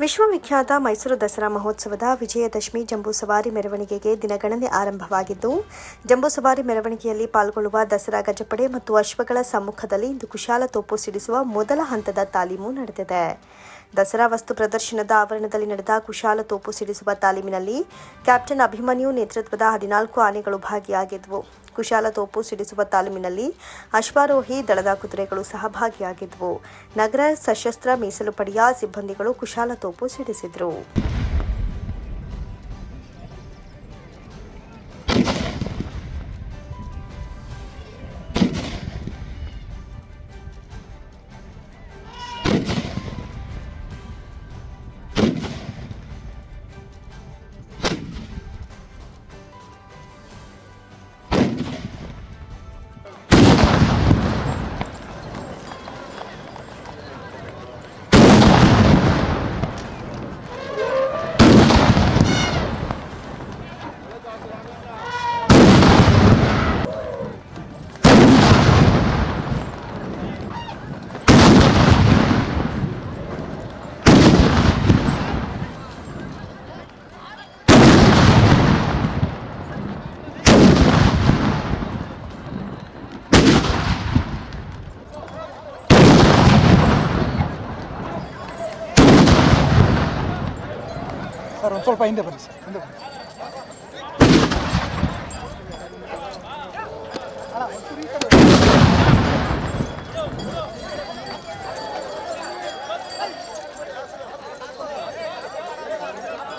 ವಿಶ್ವವಿಖ್ಯಾತ ಮೈಸೂರು ದಸರಾ ಮಹೋತ್ಸವದ ವಿಜಯದಶಮಿ ಜಂಬೂ ಸವಾರಿ ಮೆರವಣಿಗೆಗೆ ದಿನಗಣನೆ ಆರಂಭವಾಗಿದ್ದು, ಜಂಬೂ ಸವಾರಿ ಮೆರವಣಿಗೆಯಲ್ಲಿ ಪಾಲ್ಗೊಳ್ಳುವ ದಸರಾ ಗಜಪಡೆ ಮತ್ತು ಅಶ್ವಗಳ ಸಮ್ಮುಖದಲ್ಲಿ ಇಂದು ಕುಶಾಲ ತೋಪು ಸಿಡಿಸುವ ಮೊದಲ ಹಂತದ ತಾಲೀಮು ನಡೆದಿದೆ. ದಸರಾ ವಸ್ತು ಪ್ರದರ್ಶನದ ಆವರಣದಲ್ಲಿ ನಡೆದ ಕುಶಾಲ ತೋಪು ಸಿಡಿಸುವ ತಾಲೀಮಿನಲ್ಲಿ ಕ್ಯಾಪ್ಟನ್ ಅಭಿಮನ್ಯು ನೇತೃತ್ವದ ಹದಿನಾಲ್ಕು ಆನೆಗಳು ಭಾಗಿಯಾಗಿದ್ವು. ಕುಶಾಲ ತೋಪು ಸಿಡಿಸುವ ತಾಲೀಮಿನಲ್ಲಿ ಅಶ್ವಾರೋಹಿ ದಳದ ಕುದುರೆಗಳು ಸಹಭಾಗಿಯಾಗಿದ್ದವು ನಗರ ಸಶಸ್ತ್ರ ಮೀಸಲು ಪಡೆಯ ಸಿಬ್ಬಂದಿಗಳು ಕುಶಾಲ ತೋಪು ಸಿಡಿಸಿದ್ರು. சார் ஒரு சொல்ப இந்த படி சார் இந்த படி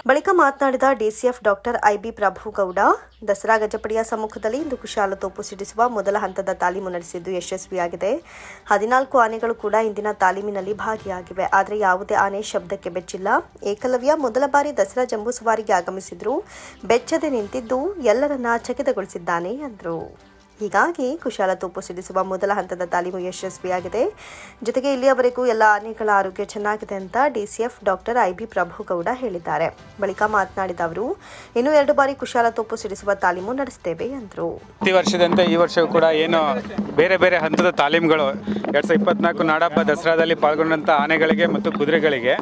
ಬಳಿಕ ಮಾತನಾಡಿದ DCF doctor IB Prabhugowda, Dasara ಗಜಪಡಿಯ ಸಮ್ಮುಖದಲ್ಲಿ ಇಂದು ಕುಶಾಲ ತೋಪು ಸಿಡಿಸುವ ಮೊದಲ ಹಂತದ ತಾಲೀಮು ನಡೆಸಿದ್ದು ಯಶಸ್ವಿಯಾಗಿದೆ. ಹದಿನಾಲ್ಕು ಆನೆಗಳು ಕೂಡ ಇಂದಿನ ತಾಲೀಮಿನಲ್ಲಿ ಭಾಗಿಯಾಗಿವೆ. ಆದರೆ ಯಾವುದೇ ಆನೆ ಶಬ್ದಕ್ಕೆ ಬೆಚ್ಚಿಲ್ಲ. ಏಕಲವ್ಯ ಮೊದಲ ಬಾರಿ ದಸರಾ ಜಂಬೂ ಸವಾರಿಗೆ ಆಗಮಿಸಿದ್ರು. ಬೆಚ್ಚದೆ ನಿಂತಿದ್ದು ಎಲ್ಲರನ್ನ ಚಕಿತಗೊಳಿಸಿದ್ದಾನೆ ಎಂದರು ಹೀಗಾಗಿ ಕುಶಾಲ ತೋಪು ಸಿಡಿಸುವ ಮೊದಲ ಹಂತದ ತಾಲೀಮು ಯಶಸ್ವಿಯಾಗಿದೆ. ಜೊತೆಗೆ ಇಲ್ಲಿಯವರೆಗೂ ಎಲ್ಲ ಆನೆಗಳ ಆರೋಗ್ಯ ಚೆನ್ನಾಗಿದೆ ಅಂತ ಡಿಸಿಎಫ್ ಡಾಕ್ಟರ್ ಐಬಿ ಪ್ರಭುಗೌಡ ಹೇಳಿದ್ದಾರೆ. ಬಳಿಕ ಮಾತನಾಡಿದ ಅವರು, ಇನ್ನು ಎರಡು ಬಾರಿ ಕುಶಾಲ ತೋಪು ಸಿಡಿಸುವ ತಾಲೀಮು ನಡೆಸುತ್ತೇವೆ ಎಂದರು. ಪ್ರತಿ ವರ್ಷದಂತೆ ಈ ವರ್ಷವೂ ಕೂಡ ಏನು ಬೇರೆ ಬೇರೆ ಹಂತದ ತಾಲೀಮುಗಳು. ಎರಡ್ ಸಾವಿರದ ಇಪ್ಪತ್ನಾಲ್ಕು ನಾಡಹಬ್ಬ ದಸರಾದಲ್ಲಿ ಪಾಲ್ಗೊಂಡಂಥ ಆನೆಗಳಿಗೆ ಮತ್ತು ಕುದುರೆಗಳಿಗೆ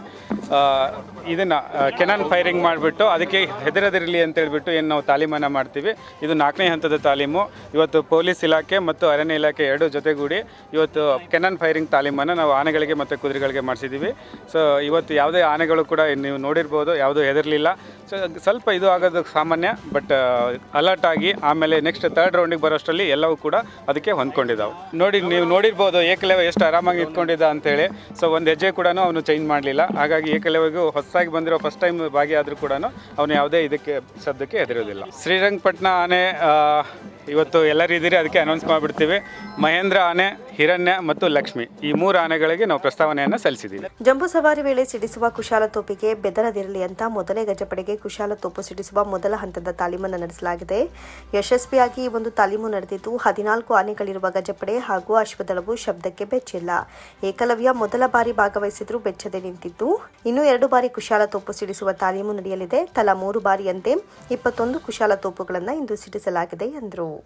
ಇದನ್ನ ಕೆನಾನ್ ಫೈರಿಂಗ್ ಮಾಡಿಬಿಟ್ಟು ಅದಕ್ಕೆ ಹೆದರದಿರಲಿ ಅಂತ ಹೇಳ್ಬಿಟ್ಟು ಏನು ನಾವು ತಾಲೀಮನ್ನು ಮಾಡ್ತೀವಿ. ಇದು ನಾಲ್ಕನೇ ಹಂತದ ತಾಲೀಮು. ಇವತ್ತು ಪೊಲೀಸ್ ಇಲಾಖೆ ಮತ್ತು ಅರಣ್ಯ ಇಲಾಖೆ ಎರಡು ಜೊತೆಗೂಡಿ ಇವತ್ತು ಕೆನನ್ ಫೈರಿಂಗ್ ತಾಲೀಮನ್ನು ನಾವು ಆನೆಗಳಿಗೆ ಮತ್ತು ಕುದುರೆಗಳಿಗೆ ಮಾಡಿಸಿದ್ದೀವಿ. ಸೊ ಇವತ್ತು ಯಾವುದೇ ಆನೆಗಳು ಕೂಡ ನೀವು ನೋಡಿರ್ಬೋದು, ಯಾವುದೂ ಹೆದರಲಿಲ್ಲ. ಸೊ ಸ್ವಲ್ಪ ಇದು ಆಗೋದು ಸಾಮಾನ್ಯ ಬಟ್ ಅಲರ್ಟ್ ಆಗಿ ಆಮೇಲೆ ನೆಕ್ಸ್ಟ್ ತರ್ಡ್ ರೌಂಡಿಗೆ ಬರೋಷ್ಟರಲ್ಲಿ ಎಲ್ಲವೂ ಕೂಡ ಅದಕ್ಕೆ ಹೊಂದ್ಕೊಂಡಿದ್ದಾವೆ ನೋಡಿ, ನೀವು ನೋಡಿರ್ಬೋದು ಏಕಲೇವ ಎಷ್ಟು ಆರಾಮಾಗಿ ನಿಂತ್ಕೊಂಡಿದ್ದ ಅಂತೇಳಿ. ಸೊ ಒಂದು ಹೆಜ್ಜೆ ಕೂಡ ಅವನು ಚೇಂಜ್ ಮಾಡಲಿಲ್ಲ. ಹಾಗಾಗಿ ಏಕಲವ್ಯಗೂ ಹೊಸದಾಗಿ ಬಂದಿರೋ ಫಸ್ಟ್ ಟೈಮ್ ಭಾಗಿಯಾದರೂ ಕೂಡ ಅವನು ಯಾವುದೇ ಇದಕ್ಕೆ ಶಬ್ದಕ್ಕೆ ಹೆದರೋದಿಲ್ಲ. ಶ್ರೀರಂಗಪಟ್ಟಣ ಆನೆ ಇವತ್ತು ಎಲ್ಲರೂ ಇದ್ದೀರಿ ಅದಕ್ಕೆ ಅನೌನ್ಸ್ ಮಾಡಿಬಿಡ್ತೀವಿ. ಮಹೇಂದ್ರ ಆನೆ ಹಿರಣ್ಯ ಮತ್ತು ಲಕ್ಷ್ಮಿ ಈ ಮೂರು ಆನೆಗಳಿಗೆ ನಾವು ಪ್ರಸ್ತಾವನೆಯನ್ನು ಸಲ್ಲಿಸಿದ್ದೀವಿ. ಜಂಬೂ ಸವಾರಿ ವೇಳೆ ಸಿಡಿಸುವ ಕುಶಾಲ ತೋಪಿಗೆ ಬೆದರದಿರಲಿ ಅಂತ ಮೊದಲೇ ಗಜಪಡೆಗೆ ಕುಶಾಲ ತೋಪು ಸಿಡಿಸುವ ಮೊದಲ ಹಂತದ ತಾಲೀಮನ್ನು ನಡೆಸಲಾಗಿದೆ. ಯಶಸ್ವಿಯಾಗಿ ಈ ಒಂದು ತಾಲೀಮು ನಡೆದಿದ್ದು ಹದಿನಾಲ್ಕು ಆನೆಗಳಿರುವ ಗಜಪಡೆ ಹಾಗೂ ಅಶ್ವದಳವು ಶಬ್ದಕ್ಕೆ ಬೆಚ್ಚಿಲ್ಲ. ಏಕಲವ್ಯ ಮೊದಲ ಬಾರಿ ಭಾಗವಹಿಸಿದ್ರು ಬೆಚ್ಚದೆ ನಿಂತಿದ್ದು ಇನ್ನು ಎರಡು ಬಾರಿ ಕುಶಾಲ ತೋಪು ಸಿಡಿಸುವ ತಾಲೀಮು ನಡೆಯಲಿದೆ. ತಲಾ ಮೂರು ಬಾರಿಯಂತೆ ಇಪ್ಪತ್ತೊಂದು ಕುಶಾಲ ತೋಪುಗಳನ್ನು ಇಂದು ಸಿಡಿಸಲಾಗಿದೆ ಎಂದರು.